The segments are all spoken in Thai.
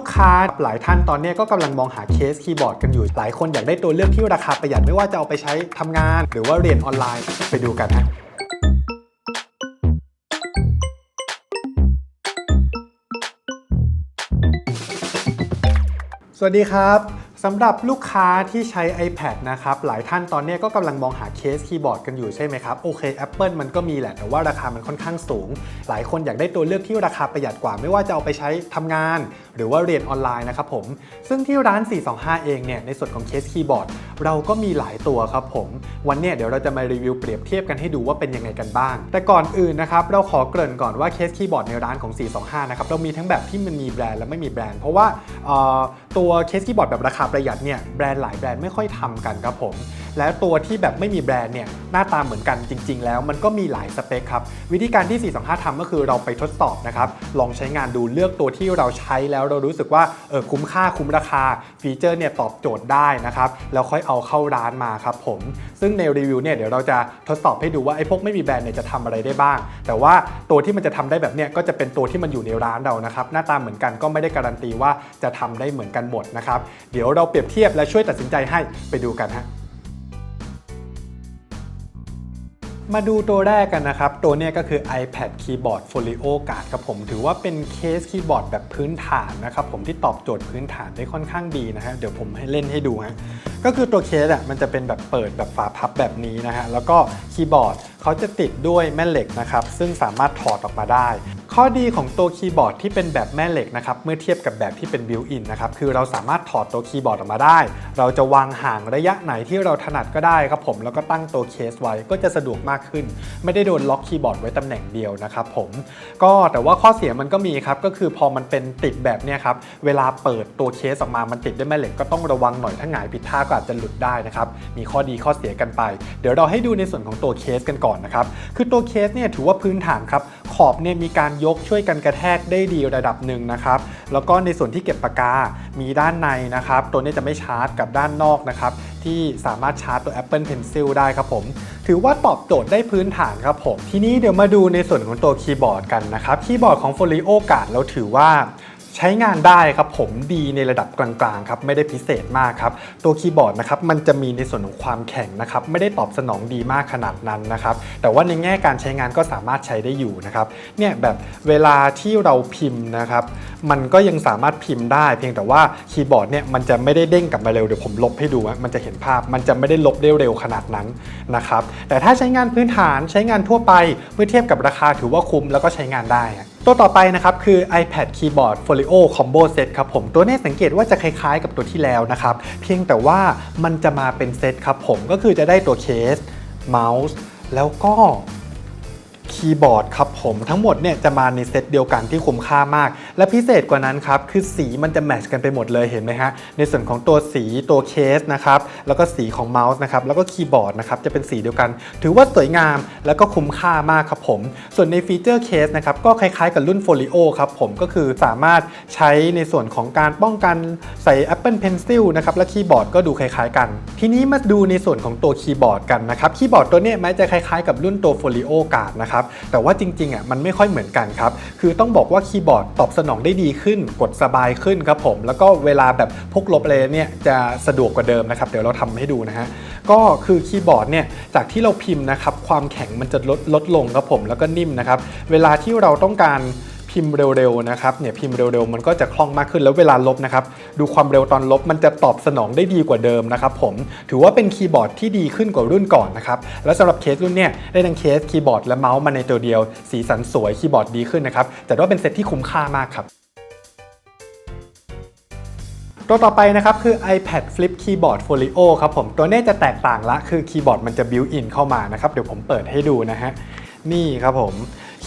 ลูกค้าหลายท่านตอนนี้ก็กำลังมองหาเคสคีย์บอร์ดกันอยู่ หลายคนอยากได้ตัวเลือกที่ราคาประหยัดไม่ว่าจะเอาไปใช้ทำงาน หรือว่าเรียนออนไลน์ไปดูกันฮะสวัสดีครับ สำหรับลูกค้าที่ใช้ iPad นะครับ หลายท่านตอนนี้ก็กำลังมองหาเคสคีย์บอร์ดกันอยู่ใช่ไหมครับ โอเค Apple มันก็มีแหละ แต่ว่าราคามันค่อนข้างสูง หลายคนอยากได้ตัวเลือกที่ราคาประหยัดกว่า ไม่ว่าจะเอาไปใช้ทำงาน หรือว่าเรียนออนไลน์นะครับผม ซึ่งที่ร้าน 425 เองเนี่ย ในส่วนของเคสคีย์บอร์ด เราก็มีหลายตัวครับผม วันนี้เดี๋ยวเราจะมารีวิวเปรียบเทียบกันให้ดูว่าเป็นยังไงกันบ้าง แต่ก่อนอื่นนะครับ เราขอเกริ่นก่อนว่าเคสคีย์บอร์ดในร้านของ 425 นะครับ เรามีทั้งแบบที่มันมีแบรนด์และไม่มีแบรนด์ เพราะว่าตัวเคสคีย์บอร์ดแบบราคาประหยัดเนี่ยแบรนด์หลายแบรนด์ไม่ค่อยทำกันครับผมแล้วตัวที่แบบไม่มีแบรนด์เนี่ยหน้าตาเหมือนกันจริง ๆ แล้วมันก็มีหลายสเปคครับ วิธีการที่ 425ทำก็คือเราไปทดสอบนะครับ ลองใช้งานดูเลือกตัวที่เราใช้แล้วเรารู้สึกว่าเออคุ้มค่าคุ้มราคา ฟีเจอร์เนี่ยตอบโจทย์ได้นะครับ แล้วค่อยเอาเข้าร้านมาครับผม ซึ่งในรีวิวเนี่ยเดี๋ยวเราจะทดสอบให้ดูว่าไอ้พวกไม่มีแบรนด์เนี่ยจะทำอะไรได้บ้าง แต่ว่าตัวที่มันจะทำได้แบบเนี้ยก็จะเป็นตัวที่มันอยู่ในร้านเรานะครับ หน้าตาเหมือนกันก็ไม่ได้การันตีว่าจะทำได้เหมือนกันหมดนะครับ เดี๋ยวเราเปรียบเทียบและช่วยตัดสินใจให้ไปดูกันฮะ มาดูตัวแรกกันนะครับ ตัวนี้ก็คือ iPad Keyboard Folio Card ครับผม ถือว่าเป็นเคสคีย์บอร์ดแบบพื้นฐานนะครับผมที่ตอบโจทย์พื้นฐานได้ค่อนข้างดีนะฮะ เดี๋ยวผมให้เล่นให้ดูฮะ ก็คือตัวเคสอะมันจะเป็นแบบเปิดแบบฝาพับแบบนี้นะฮะ แล้วก็คีย์บอร์ดเขาจะติดด้วยแม่เหล็กนะครับ ซึ่งสามารถถอดออกมาได้ ข้อดีของตัวคีย์บอร์ดที่เป็นแบบแม่เหล็กนะครับเมื่อเทียบกับแบบที่เป็นบิวอินนะครับคือเราสามารถถอดตัวคีย์บอร์ดออกมาได้ เราจะวางห่างระยะไหนที่เราถนัดก็ได้ครับผมแล้วก็ตั้งตัวเคสไว้ก็จะสะดวกมากขึ้น ไม่ได้โดนล็อกคีย์บอร์ดไว้ตำแหน่งเดียวนะครับผมก็แต่ว่าข้อเสียมันก็มีครับก็คือพอมันเป็นติดแบบเนี้ยครับเวลาเปิดตัวเคสออกมามันติดด้วยแม่เหล็กก็ต้องระวังหน่อยถ้าหงายผิดท่าก็อาจจะหลุดได้นะครับมีข้อดีข้อเสียกันไป เดี๋ยวเราให้ดูในส่วนของตัวเคสกันก่อนนะครับคือตัวเคสเนี่ยถือว่าพื้นฐานครับขอบเนี่ยมีการยกช่วยกันกระแทกได้ดีระดับหนึ่งนะครับ แล้วก็ในส่วนที่เก็บปากกา มีด้านในนะครับ ตัวนี้จะไม่ชาร์จกับด้านนอกนะครับ ที่สามารถชาร์จตัว Apple Pencil ได้ครับผม ถือว่าตอบโจทย์ได้พื้นฐานครับผม ทีนี้เดี๋ยวมาดูในส่วนของตัวคีย์บอร์ดกันนะครับ คีย์บอร์ดของ Folio กาดเราถือว่า ใช้งานได้ครับผมดีในระดับกลางๆครับไม่ได้พิเศษมากครับตัวคีย์บอร์ดนะครับมันจะมีในส่วนของความแข็งนะครับไม่ได้ตอบสนองดีมากขนาดนั้นนะครับแต่ว่าในแง่การใช้งานก็สามารถใช้ได้อยู่นะครับเนี่ยแบบเวลาที่เราพิมพ์นะครับมันก็ยังสามารถพิมพ์ได้ เพียงแต่ว่าคีย์บอร์ดเนี่ยมันจะไม่ได้เด้งกลับมาเร็วเดี๋ยวผมลบให้ดูมันจะเห็นภาพมันจะไม่ได้ลบได้เร็วขนาดนั้นนะครับแต่ถ้าใช้งานพื้นฐานใช้งานทั่วไปเมื่อเทียบกับราคาถือว่าคุ้มแล้วก็ใช้งานได้ ตัวต่อไปนะครับคือ iPad Keyboard Folio Combo Set ครับผมตัวนี้สังเกตว่าจะคล้ายๆ กับตัวที่แล้วนะครับ เพียงแต่ว่ามันจะมาเป็นเซตครับผมก็คือจะได้ตัวเคสเมาส์แล้วก็ คีย์บอร์ดครับผมทั้งหมดเนี่ยจะมาในเซตเดียวกันที่คุ้มค่ามาก และพิเศษกว่านั้นครับ คือสีมันจะแมทช์กันไปหมดเลยเห็นไหมฮะ ในส่วนของตัวสีตัวเคสนะครับ แล้วก็สีของเมาส์นะครับ แล้วก็คีย์บอร์ดนะครับจะเป็นสีเดียวกัน ถือว่าสวยงามแล้วก็คุ้มค่ามากครับผม ส่วนในฟีเจอร์เคสนะครับก็คล้ายๆกับรุ่น Folio ครับผมก็คือสามารถใช้ในส่วนของการป้องกันใส่ Apple Pencil นะครับและคีย์บอร์ดก็ดูคล้ายๆกัน ทีนี้มาดูในส่วนของตัวคีย์บอร์ดกันนะครับคีย์บอร์ดตัวเนี้ยแม้จะคล้ายๆกับรุ่นตัว Folio Card นะครับแต่ว่าจริงๆอะมันไม่ค่อยเหมือนกันครับ คือต้องบอกว่าคีย์บอร์ดตอบสนองได้ดีขึ้น กดสบายขึ้นครับผม แล้วก็เวลาแบบพกลบอะไรเนี่ยจะสะดวกกว่าเดิมนะครับ เดี๋ยวเราทำให้ดูนะฮะ ก็คือคีย์บอร์ดเนี่ยจากที่เราพิมพ์นะครับ ความแข็งมันจะลดลดลงครับผม แล้วก็นิ่มนะครับ เวลาที่เราต้องการ พิมพ์เร็วๆนะครับเนี่ยพิมพ์เร็วๆมันก็จะคล่องมากขึ้นแล้วเวลาลบนะครับดูความเร็วตอนลบมันจะตอบสนองได้ดีกว่าเดิมนะครับผมถือว่าเป็นคีย์บอร์ดที่ดีขึ้นกว่ารุ่นก่อนนะครับแล้วสำหรับเคสรุ่นเนี่ยได้ทั้งเคสคีย์บอร์ดและเมาส์มาในตัวเดียว สีสันสวยคีย์บอร์ดดีขึ้นนะครับแต่ว่าเป็นเซตที่คุ้มค่ามากครับตัวต่อไปนะครับคือ iPad Flip Keyboard Folio ครับผมตัวนี้จะแตกต่างละคือคีย์บอร์ดมันจะ built in เข้ามานะครับ เดี๋ยวผมเปิดให้ดูนะฮะนี่ครับผม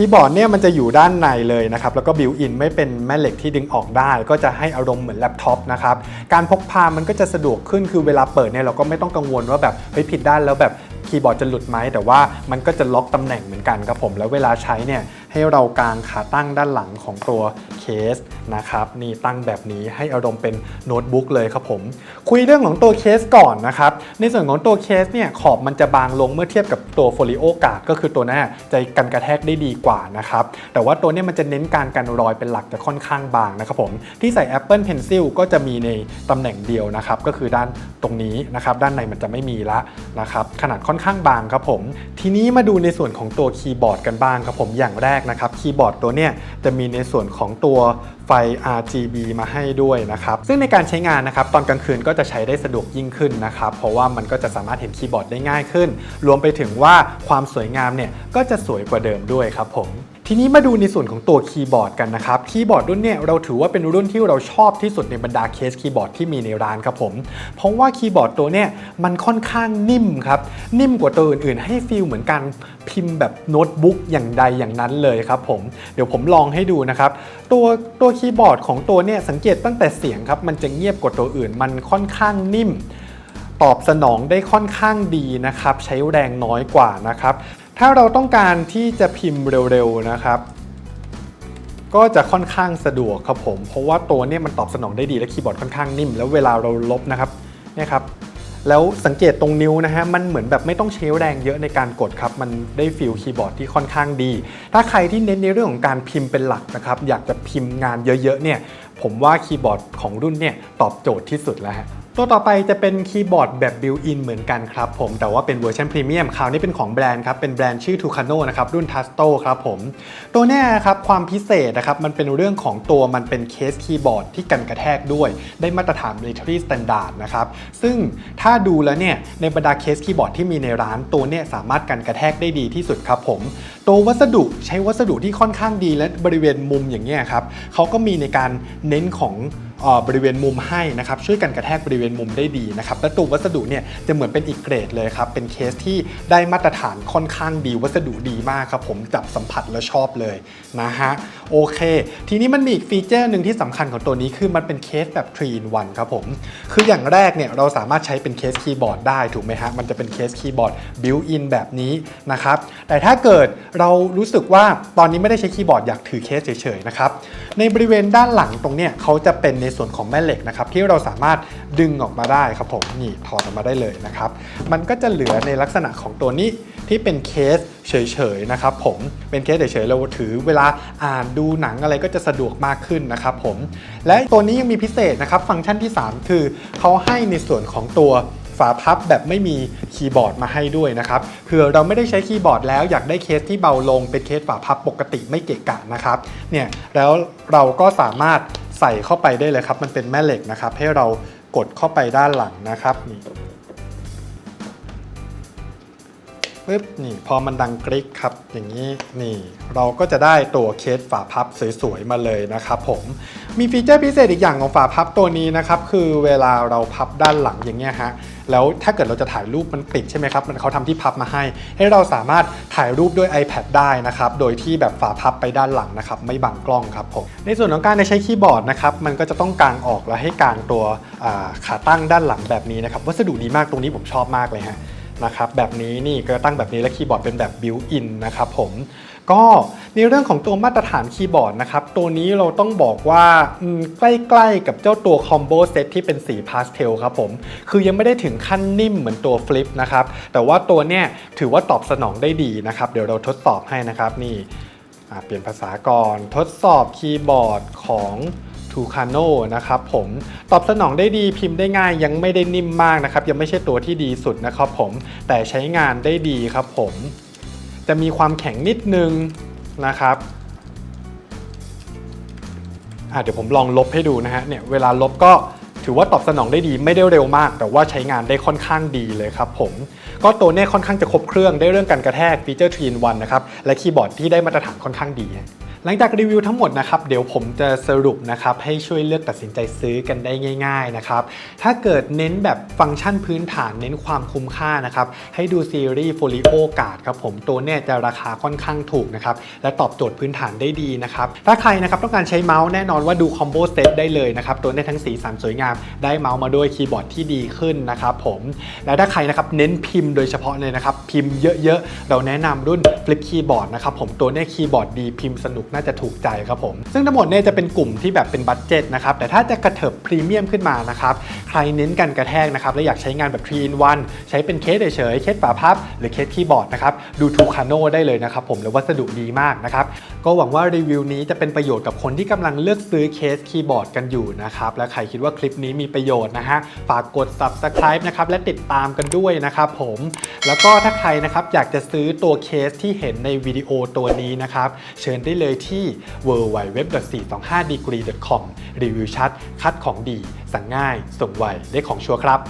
คีย์บอร์ดเนี่ยมันจะอยู่ด้านในเลยนะครับ แล้วก็บิวอินไม่เป็นแม่เหล็กที่ดึงออกได้ ก็จะให้อารมณ์เหมือนแล็ปท็อปนะครับ การพกพามันก็จะสะดวกขึ้นคือเวลาเปิดเนี่ยเราก็ไม่ต้องกังวลว่าแบบเฮ้ยผิดด้านแล้วแบบคีย์บอร์ดจะหลุดไหมแต่ว่ามันก็จะล็อกตำแหน่งเหมือนกันครับผมแล้วเวลาใช้เนี่ยให้เรากางขาตั้งด้านหลังของตัวเคสนะครับนี่ตั้งแบบนี้ให้อารมณ์เป็นโน้ตบุ๊กเลยครับผม คุยเรื่องของตัวเคสก่อนนะครับ ในส่วนของตัวเคสเนี่ยขอบมันจะบางลงเมื่อเทียบกับตัวโฟลิโอกาดก็คือตัวหน้าจะกันกระแทกได้ดีกว่านะครับ แต่ว่าตัวนี้มันจะเน้นการกันรอยเป็นหลักจะค่อนข้างบางนะครับผม ที่ใส่ Apple Pencil ก็จะมีในตำแหน่งเดียวนะครับก็คือด้านตรงนี้นะครับด้านในมันจะไม่มีละนะครับขนาดค่อนข้างบางครับผม ทีนี้มาดูในส่วนของตัวคีย์บอร์ดกันบ้างครับผมอย่างแรกนะครับคีย์บอร์ดตัวเนี้ยจะมีในส่วนของตัวไฟ RGB มาให้ด้วยนะครับซึ่งในการใช้งานนะครับตอนกลางคืนก็จะใช้ได้สะดวกยิ่งขึ้นนะครับเพราะว่ามันก็จะสามารถเห็นคีย์บอร์ดได้ง่ายขึ้น รวมไปถึงว่าความสวยงามเนี่ยก็จะสวยกว่าเดิมด้วยครับผม ทีนี้มาดูในส่วนของตัวคีย์บอร์ดกันนะครับ คีย์บอร์ดรุ่นเนี้ยเราถือว่าเป็นรุ่นที่เราชอบที่สุดในบรรดาเคสคีย์บอร์ดที่มีในร้านครับผม เพราะว่าคีย์บอร์ดตัวเนี้ยมันค่อนข้างนิ่มครับ นิ่มกว่าตัวอื่นๆ ให้ฟีลเหมือนการพิมพ์แบบโน้ตบุ๊กอย่างใดอย่างนั้นเลยครับผม เดี๋ยวผมลองให้ดูนะครับ ตัวตัวคีย์บอร์ดของตัวเนี่ยสังเกตตั้งแต่เสียงครับมันจะเงียบกว่าตัวอื่น มันค่อนข้างนิ่ม ตอบสนองได้ค่อนข้างดีนะครับ ใช้แรงน้อยกว่านะครับ ถ้าเราต้องการที่จะพิมพ์เร็วๆนะครับ ก็จะค่อนข้างสะดวกครับผม เพราะว่าตัวเนี้มันตอบสนองได้ดีและคีย์บอร์ดค่อนข้างนิ่ม แล้วเวลาเราลบนะครับเนี่ยครับแล้วสังเกตตรงนิ้วนะฮะ มันเหมือนแบบไม่ต้องใช้แรงเยอะในการกดครับ มันได้ฟีลคีย์บอร์ดที่ค่อนข้างดี ถ้าใครที่เน้นในเรื่องของการพิมพ์เป็นหลักนะครับ อยากจะพิมพ์งานเยอะๆเนี่ย ผมว่าคีย์บอร์ดของรุ่นเนี่ยตอบโจทย์ที่สุดแล้วฮะ ตัวต่อไปจะเป็นคีย์บอร์ดแบบบิวอินเหมือนกันครับผม แต่ว่าเป็นเวอร์ชันพรีเมียมคราวนี้เป็นของแบรนด์ครับ เป็นแบรนด์ชื่อ Tucano นะครับ รุ่น Tasto ครับผม ตัวนี้ครับ ความพิเศษนะครับ มันเป็นเรื่องของตัวมันเป็นเคสคีย์บอร์ดที่กันกระแทกด้วย ได้มาตรฐาน military standard นะครับ ซึ่งถ้าดูแล้วเนี่ย ในบรรดาเคสคีย์บอร์ดที่มีในร้านตัวนี่ยสามารถกันกระแทกได้ดีที่สุดครับผม ตัววัสดุใช้วัสดุที่ค่อนข้างดีและบริเวณมุมอย่างเงี้ยครับเขาก็มีในการเน้นของออบริเวณมุมให้นะครับช่วยกันกระแทกบริเวณมุมได้ดีนะครับและตัววัสดุเนี่ยจะเหมือนเป็นอีกเกรดเลยครับเป็นเคสที่ได้มาตรฐานค่อนข้างดีวัสดุดีมากครับผมจับสัมผัสแล้วชอบเลยนะฮะโอเค ทีนี้มันมีอีกฟีเจอร์หนึ่งที่สำคัญของตัวนี้คือมันเป็นเคสแบบ3 in 1ครับผมคืออย่างแรกเนี่ยเราสามารถใช้เป็นเคสคีย์บอร์ดได้ถูกไหมฮะมันจะเป็นเคสคีย์บอร์ด built in แบบนี้นะครับแต่ถ้าเกิดเรารู้สึกว่าตอนนี้ไม่ได้ใช้คีย์บอร์ดอยากถือเคสเฉยๆนะครับในบริเวณด้านหลังตรงเนี้ยเขาจะเป็นในส่วนของแม่เหล็กนะครับที่เราสามารถดึงออกมาได้ครับผมนี่ถอดออกมาได้เลยนะครับมันก็จะเหลือในลักษณะของตัวนี้ที่เป็นเคสเฉยๆนะครับผมเป็นเคสเฉยๆเราถือเวลาอ่านดูหนังอะไรก็จะสะดวกมากขึ้นนะครับผมและตัวนี้ยังมีพิเศษนะครับฟังก์ชันที่ 3 คือเขาให้ในส่วนของตัว ฝาพับแบบไม่มีคีย์บอร์ดมาให้ด้วยนะครับเผื่อเราไม่ได้ใช้คีย์บอร์ดแล้วอยากได้เคสที่เบาลงเป็นเคสฝาพับปกติไม่เกะกะนะครับเนี่ยแล้วเราก็สามารถใส่เข้าไปได้เลยครับ มันเป็นแม่เหล็กนะครับ ให้เรากดเข้าไปด้านหลังนะครับนี่ ปึ๊บนี่พอมันดังกริ๊กครับ อย่างนี้นี่ เราก็จะได้ตัวเคสฝาพับสวยๆมาเลยนะครับผมมีฟีเจอร์พิเศษอีกอย่างของฝาพับตัวนี้นะครับคือเวลาเราพับด้านหลังอย่างเงี้ยฮะแล้วถ้าเกิดเราจะถ่ายรูปมันติดใช่ไหมครับ มันเขาทำที่พับมาให้ ให้เราสามารถถ่ายรูปด้วย iPad ได้นะครับ โดยที่แบบฝาพับไปด้านหลังนะครับ ไม่บังกล้องครับผม ในส่วนของการใช้คีย์บอร์ดนะครับ มันก็จะต้องกางออกแล้วให้กางตัวขาตั้งด้านหลังแบบนี้นะครับ วัสดุดีมากตรงนี้ผมชอบมากเลยฮะ นะครับแบบนี้นี่ก็ตั้งแบบนี้และคีย์บอร์ดเป็นแบบบิวอินนะครับผมก็ในเรื่องของตัวมาตรฐานคีย์บอร์ดนะครับ ตัวนี้เราต้องบอกว่าใกล้ๆกับเจ้าตัวคอมโบเซตที่เป็นสีพาสเทลครับผม คือยังไม่ได้ถึงขั้นนิ่มเหมือนตัวฟลิปนะครับ แต่ว่าตัวเนี้ยถือว่าตอบสนองได้ดีนะครับ เดี๋ยวเราทดสอบให้นะครับนี่เปลี่ยนภาษาก่อนทดสอบคีย์บอร์ดของ ทูคาโนนะครับผมตอบสนองได้ดีพิมพ์ได้ง่ายยังไม่ได้นิ่มมากนะครับ ยังไม่ใช่ตัวที่ดีสุดนะครับผมแต่ใช้งานได้ดีครับผมจะมีความแข็งนิดนึงนะครับเดี๋ยวผมลองลบให้ดูนะฮะเนี่ยเวลาลบก็ถือว่าตอบสนองได้ดีไม่ได้เร็วมาก แต่ว่าใช้งานได้ค่อนข้างดีเลยครับผม ก็ตัวเนี้ค่อนข้างจะครบเครื่องได้เรื่องการกระแทกฟีเจอร์ทรีนวันนะครับ และคีย์บอร์ดที่ได้มาตรฐานค่อนข้างดี หลังจากรีวิวทั้งหมดนะครับเดี๋ยวผมจะสรุปนะครับให้ช่วยเลือกตัดสินใจซื้อกันได้ง่าย ๆนะครับ ถ้าเกิดเน้นแบบฟังก์ชันพื้นฐานเน้นความคุ้มค่านะครับให้ดูซีรีส์ Folio Guard ครับผมตัวเนี่ยจะราคาค่อนข้างถูกนะครับและตอบโจทย์พื้นฐานได้ดีนะครับถ้าใครนะครับต้องการใช้เมาส์แน่นอนว่าดูคอมโบเซตได้เลยนะครับตัวเนี่ยทั้งสีสันสวยงาม ได้เมาส์มาด้วยคีย์บอร์ดที่ดีขึ้นนะครับผมและถ้าใครนะครับเน้นพิมพ์โดยเฉพาะเลยนะครับพิมพ์เยอะๆเราแนะนำรุ่น Flip Keyboard นะครับผมตัวเนี่ยคีย์บอร์ดดีพิมพ์สนุกน่าจะถูกใจครับผม ซึ่งทั้งหมดเนี่ยจะเป็นกลุ่มที่แบบเป็นบัตเจ็ตนะครับ แต่ถ้าจะกระเถิบพรีเมียมขึ้นมานะครับ ใครเน้นกันกระแทกนะครับ และอยากใช้งานแบบ3 in 1ใช้เป็นเคสเฉยๆ เคสฝาพับ หรือเคสคีย์บอร์ดนะครับ ดูทูคาโนได้เลยนะครับผม แล้ววัสดุดีมากนะครับ ก็หวังว่ารีวิวนี้จะเป็นประโยชน์กับคนที่กำลังเลือกซื้อเคสคีย์บอร์ดกันอยู่นะครับ และใครคิดว่าคลิปนี้มีประโยชน์นะฮะ ฝากกด subscribe นะครับ และติดตามกันด้วยนะครับผม แล้วก็ถ้าใครนะครับอยากจะซื้อตัวเคสที่เห็นในวิดีโอตัวนี้นะครับ เชิญได้เลยที่ www.425degree.com รีวิวชัด คัดของดี สั่งง่าย ส่งไวได้ของชัวร์ครับ